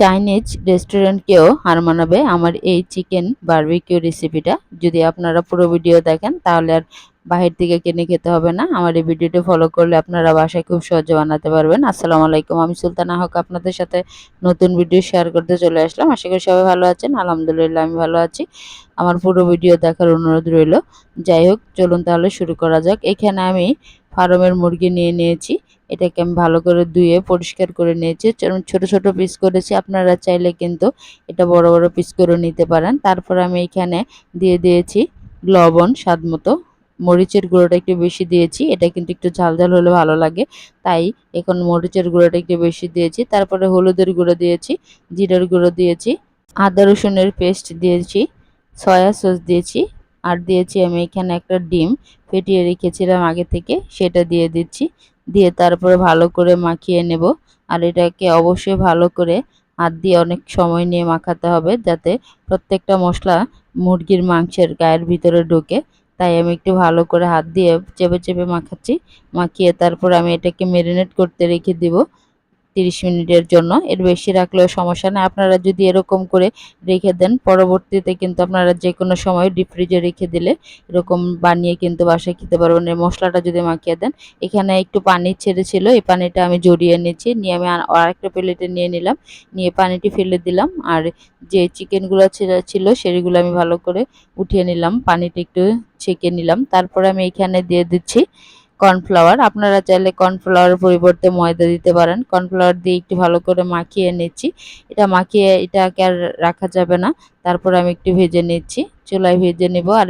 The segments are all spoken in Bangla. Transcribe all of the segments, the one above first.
চাইনিজ রেস্টুরেন্টকেও হার মানাবে আমার এই চিকেন বারবিকিউ রেসিপিটা। যদি আপনারা পুরো ভিডিও দেখেন, তাহলে আর বাহির থেকে কিনে খেতে হবে না। আমার এই ভিডিওটি ফলো করলে আপনারা বাসায় খুব সহজে বানাতে পারবেন। আসসালামু আলাইকুম, আমি সুলতানা হক আপনাদের সাথে নতুন ভিডিও শেয়ার করতে চলে আসলাম। আশা করি সবাই ভালো আছেন। আলহামদুলিল্লাহ, আমি ভালো আছি। আমার পুরো ভিডিও দেখার অনুরোধ রইল। যাই হোক, চলুন তাহলে শুরু করা যাক। এখানে আমি ফার্মের মুরগি নিয়ে নিয়েছি। এটাকে আমি ভালো করে ধুয়ে পরিষ্কার করে নিয়েছি। ছোট ছোট পিস করেছি। আপনারা চাইলে কিন্তু এটা বড় বড় পিস করে নিতে পারেন। তারপর আমি এখানে দিয়ে দিয়েছি লবণ স্বাদ মতো। মরিচের গুঁড়োটা একটু বেশি দিয়েছি। এটা কিন্তু একটু ঝাল ঝাল হলে ভালো লাগে। তাই এখন মরিচের গুঁড়োটা একটু বেশি দিয়েছি। তারপরে হলুদের গুঁড়ো দিয়েছি, জিরার গুঁড়ো দিয়েছি, আদা রসুনের পেস্ট দিয়েছি সয়া সস দিয়েছি আর দিয়েছি আমি এখানে একটা ডিম। ফেটিয়ে রেখেছিলাম আগে থেকে, সেটা দিয়ে দিচ্ছি। দিয়ে তারপরে ভালো করে মাখিয়ে নেব। আর এটাকে অবশ্যই ভালো করে হাত দিয়ে অনেক সময় নিয়ে মাখাতে হবে যাতে প্রত্যেকটা মশলা মুরগির মাংসের গায়ের ভিতরে ঢোকে। তাই আমি একটু ভালো করে হাত দিয়ে চেপে চেপে মাখাচ্ছি। মাখিয়ে তারপর আমি এটাকে মেরিনেট করতে রেখে দিব। তিরিশ মিনিটের জন্য, এর বেশি রাখলেও সমস্যা নেই। আপনারা যদি এরকম করে রেখে দেন, পরবর্তীতে কিন্তু আপনারা যে কোনো সময় ডিপ ফ্রিজে রেখে দিলে এরকম বানিয়ে কিন্তু বাসায় খেতে পারবেন। এই মশলাটা যদি মাখিয়ে দেন, এখানে একটু পানি ছেড়েছিল এই পানিটা আমি জড়িয়ে নিয়েছি, নিয়ে আমি আরেকটা প্লেটে নিয়ে নিলাম, নিয়ে পানিটি ফেলে দিলাম। আর যে চিকেনগুলো ছিল সেগুলো আমি ভালো করে উঠিয়ে নিলাম, পানিটা একটু ছেঁকে নিলাম। তারপরে আমি এখানে দিয়ে দিচ্ছি কর্নফ্লাওয়ার। আপনারা চাইলে কর্নফ্লাওয়ারের পরিবর্তে ময়দা দিতে পারেন। কর্নফ্লাওয়ার দিয়ে একটু ভালো করে মাখিয়ে নিচ্ছি। এটা মাখিয়ে এটাকে আর রাখা যাবে না। তারপর আমি একটু ভেজে নিচ্ছি। চুলায় ভেজে নিব। আর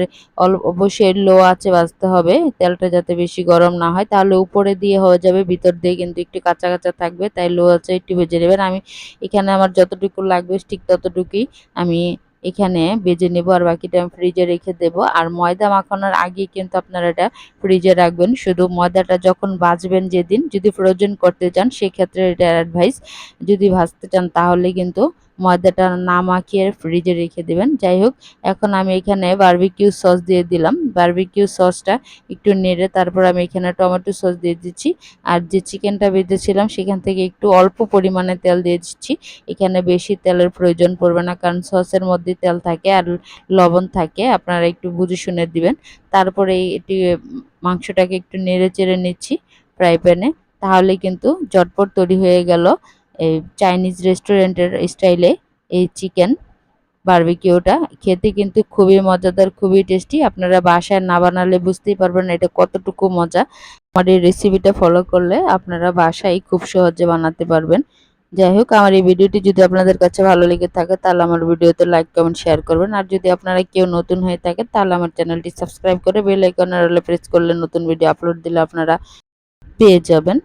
অবশ্যই লো আছে বাজতে হবে। তেলটা যাতে বেশি গরম না হয়। তাহলে উপরে দিয়ে হয়ে যাবে। ভিতর দিয়ে কিন্তু একটু কাঁচা কাঁচা থাকবে। তাই লো আছে একটু ভেজে নেবেন। আমি এখানে আমার যতটুকু লাগবে ঠিক ততটুকুই আমি এখানে বেজে নেব আর বাকিটা আমি ফ্রিজে রেখে দেব। আর ময়দা মাখানোর আগে কিন্তু আপনারা এটা ফ্রিজে রাখবেন। শুধু ময়দাটা যখন ভাজবেন যেদিন, যদি ফ্রোজেন করতে চান, সেক্ষেত্রে এটা অ্যাডভাইস যদি ভাজতে চান, তাহলে কিন্তু ময়দাটা না মাখিয়ে ফ্রিজে রেখে দেবেন। যাই হোক, এখন আমি এখানে বার্বিকিউ সস দিয়ে দিলাম। বার্বিকিউ সসটা একটু নেড়ে তারপর আমি এখানে টমেটো সস দিয়ে দিচ্ছি। আর যে চিকেনটা বেঁধেছিলাম, সেখান থেকে একটু অল্প পরিমাণে তেল দিয়ে দিচ্ছি। এখানে বেশি তেলের প্রয়োজন পড়বে না, কারণ সসের মধ্যে তেল থাকে আর লবণ থাকে। আপনারা একটু বুঝে শুনে দিবেন। তারপরে এটি, মাংসটাকে একটু নেড়ে চেড়ে নিচ্ছি ফ্রাই প্যানে। তাহলে কিন্তু ঝটপট তৈরি হয়ে গেল। এই চাইনিজ রেস্টুরেন্টের স্টাইলে এই চিকেন বারবিকিউটা খেতে কিন্তু খুবই মজাদার, খুবই টেস্টি আপনারা বাসায় না বানালে বুঝতেই পারবেন এটা কতটুকু মজা। আমার এই রেসিপিটা ফলো করলে আপনারা বাসায় খুব সহজে বানাতে পারবেন। যাই হোক, আমার এই ভিডিওটি যদি আপনাদের কাছে ভালো লেগে থাকে, তাহলে আমার ভিডিওতে লাইক কমেন্ট শেয়ার করবেন। আর যদি আপনারা কেউ নতুন হয়ে থাকে, তাহলে আমার চ্যানেলটি সাবস্ক্রাইব করে বেল আইকনের প্রেস করলে নতুন ভিডিও আপলোড দিলে আপনারা পেয়ে যাবেন।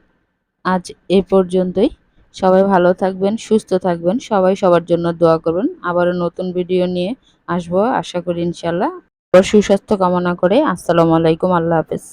আজ এ পর্যন্তই। সবাই ভালো থাকবেন, সুস্থ থাকবেন, সবাই সবার জন্য দোয়া করবেন। আবারও নতুন ভিডিও নিয়ে আসব, আশা করি ইনশাল্লাহ সুস্বাস্থ্য কামনা করে, আসসালামু আলাইকুম, আল্লাহ হাফেজ।